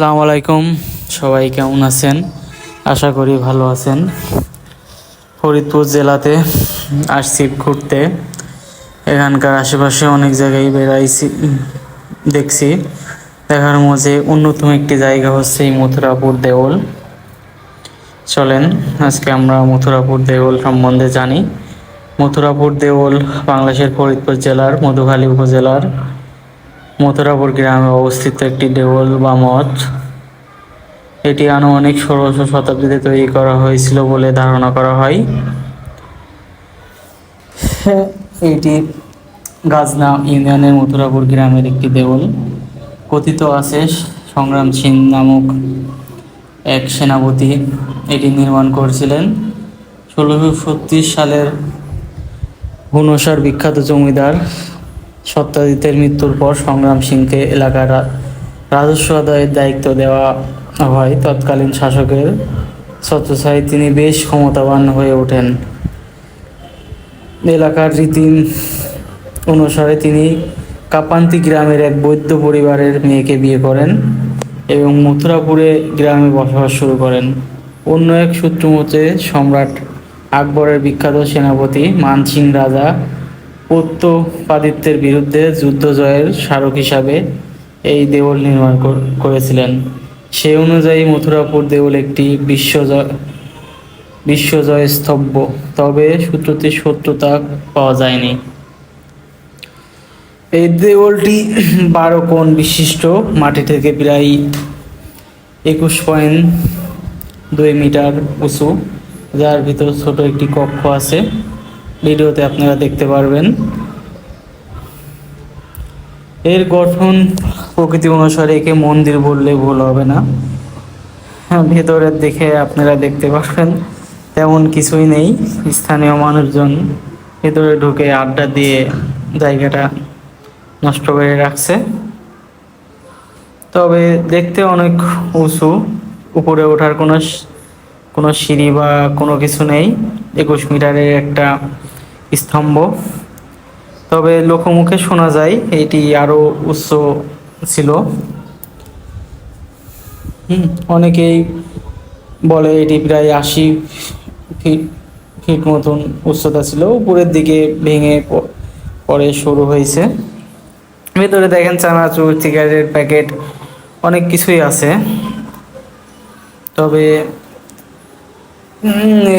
আসসালামু আলাইকুম। সবাই কেমন আছেন? আশা করি ভালো আছেন। ফরিদপুর জেলাতে আসছি ঘুরতে। এখানকার আশেপাশে অনেক জায়গায় বেড়াইছি, দেখছি। দেখার মধ্যে অন্যতম একটি জায়গা হচ্ছে এই মথুরাপুর দেওল। চলেন, আজকে আমরা মথুরাপুর দেওল সম্বন্ধে জানি। মথুরাপুর দেওল বাংলাদেশের ফরিদপুর জেলার, মধুখালী উপজেলার মথুরাপুর গ্রামে অবস্থিত একটি দেউল বা মঠ। এটি আনুমানিক ষোড়শ শতাব্দীতে তৈরি করা হয়েছিল বলে ধারণা করা হয়। এটি গাজনা ইউনিয়নের মথুরাপুর গ্রামের একটি দেওল কথিত আছে, সংগ্রাম সিং নামক এক সেনাপতি এটি নির্মাণ করেছিলেন। ষোলোশো সালের হুনসার বিখ্যাত জমিদার সত্যাজিতের মৃত্যুর পর সংগ্রাম সিংকে এলাকার রাজস্ব আদায়ের দায়িত্ব দেওয়া হয়। তৎকালীন শাসকের ছত্রছায় তিনি বেশ ক্ষমতাবান হয়ে ওঠেন। এলাকার রীতি অনুসারে তিনি কাপান্তি গ্রামের এক বৈদ্য পরিবারের মেয়েকে বিয়ে করেন এবং মথুরাপুরে গ্রামে বসবাস শুরু করেন। অন্য এক সূত্র মতে সম্রাট আকবরের বিখ্যাত সেনাপতি মানসিং রাজা প্রত্যপাদিত্যের বিরুদ্ধে যুদ্ধ জয়ের স্মারক হিসাবে এই দেউল নির্মাণ করেছিলেন। সেই অনুযায়ী মথুরাপুর দেউল একটি বিশ্বজয় বিশ্বজয় স্তব্ধ তবে সূত্রটির সত্যতা পাওয়া যায়নি। এই দেউলটি বারো কোণ বিশিষ্ট, মাটি থেকে প্রায় একুশ পয়েন্ট দুই মিটার উঁচু, যার ভিতর ছোট একটি কক্ষ আছে। ভিডিওতে আপনারা দেখতে পারবেন। এর গঠন প্রকৃতি অনুসারে একে মন্দির বললে ভুল হবে না। হ্যাঁ ভেতরের দিকে আপনারা দেখতে পারবেন, তেমন কিছুই নেই। স্থানীয় মানুষজন ভেতরে ঢুকে আড্ডা দিয়ে জায়গাটা নষ্ট করে রাখছে। তবে দেখতে অনেক উঁচু, উপরে ওঠার কোনো কোনো সিঁড়ি বা কোনো কিছু নেই। একুশ মিটারের একটা স্তম্ভ। তবে লোকমুখে শোনা যায় এটি আরও উচ্চ ছিল। হুম, অনেকেই বলে এটি প্রায় আশি ফিট ফিট মতন উচ্চতা ছিল। উপরের দিকে ভেঙে পরে শুরু হয়েছে। ভেতরে দেখেন চানাচুর সিগারেট প্যাকেট অনেক কিছুই আছে। তবে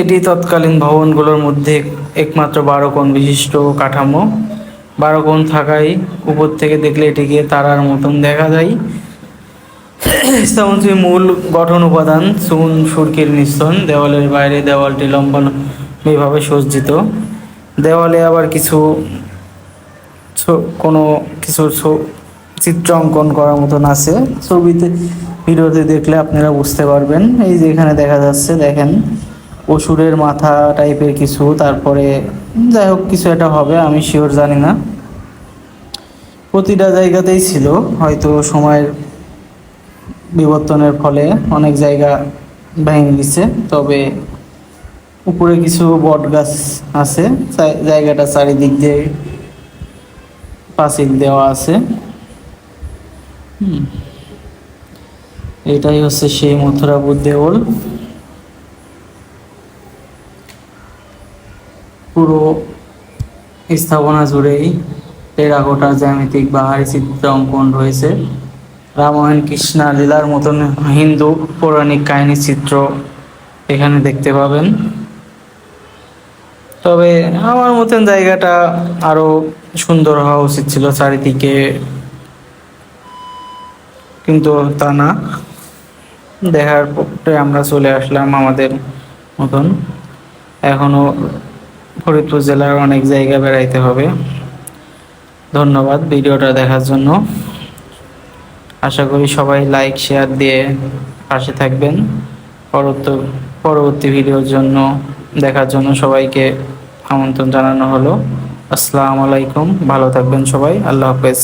এটি তৎকালীন ভবনগুলোর মধ্যে একমাত্র বারো কোণ বিশিষ্ট কাঠামো। বারো কোণ থাকায় উপর থেকে দেখলে এটিকে তারার মতন দেখা যায়। স্থাপনটির মূল গঠন উপাদান চুন, সুরকির মিশ্রণ দেওয়ালের বাইরে দেওয়ালটি লম্বাভাবে সজ্জিত। দেওয়ালে আবার কিছু কোনো কিছু চিত্র অঙ্কন করার মতন আছে। ছবিতে ভিডিওতে দেখলে আপনারা বুঝতে পারবেন। এই যে এখানে দেখা যাচ্ছে, দেখেন। অসুরের মাথা টাইপের কিছু, তারপরে যাই হোক, কিছু একটা হবে, আমি শিওর জানি না। প্রতিটা জায়গাতেই ছিল, হয়তো সময়ের বিবর্তনের ফলে অনেক জায়গা ভেঙে গেছে, তবে উপরে কিছু বট গাছ আছে জায়গাটা চারিদিক দিয়ে পাঁচিল দেওয়া আছে। এটাই হচ্ছে সেই মথুরাপুর দেওল পুরো স্থাপনা জুড়েই টেরাকোটা জ্যামিতিক বাহারি চিত্র অঙ্কন রয়েছে। রামায়ণ, কৃষ্ণা লীলার মতন হিন্দু পৌরাণিক কাহিনী চিত্র এখানে দেখতে পাবেন। তবে আমার মতন জায়গাটা আরও সুন্দর হওয়া উচিত ছিল চারিদিকে, কিন্তু তা না। দেখার পরে আমরা চলে আসলাম আমাদের মতন। এখনও ফরিদপুর জেলার অনেক জায়গা বেড়াইতে হবে। ধন্যবাদ ভিডিওটা দেখার জন্য। আশা করি সবাই লাইক শেয়ার দিয়ে পাশে থাকবেন। পরবর্তী পরবর্তী ভিডিওর জন্য, দেখার জন্য সবাইকে আমন্ত্রণ জানানো হলো। আসসালামু আলাইকুম, ভালো থাকবেন সবাই, আল্লাহ হাফেজ।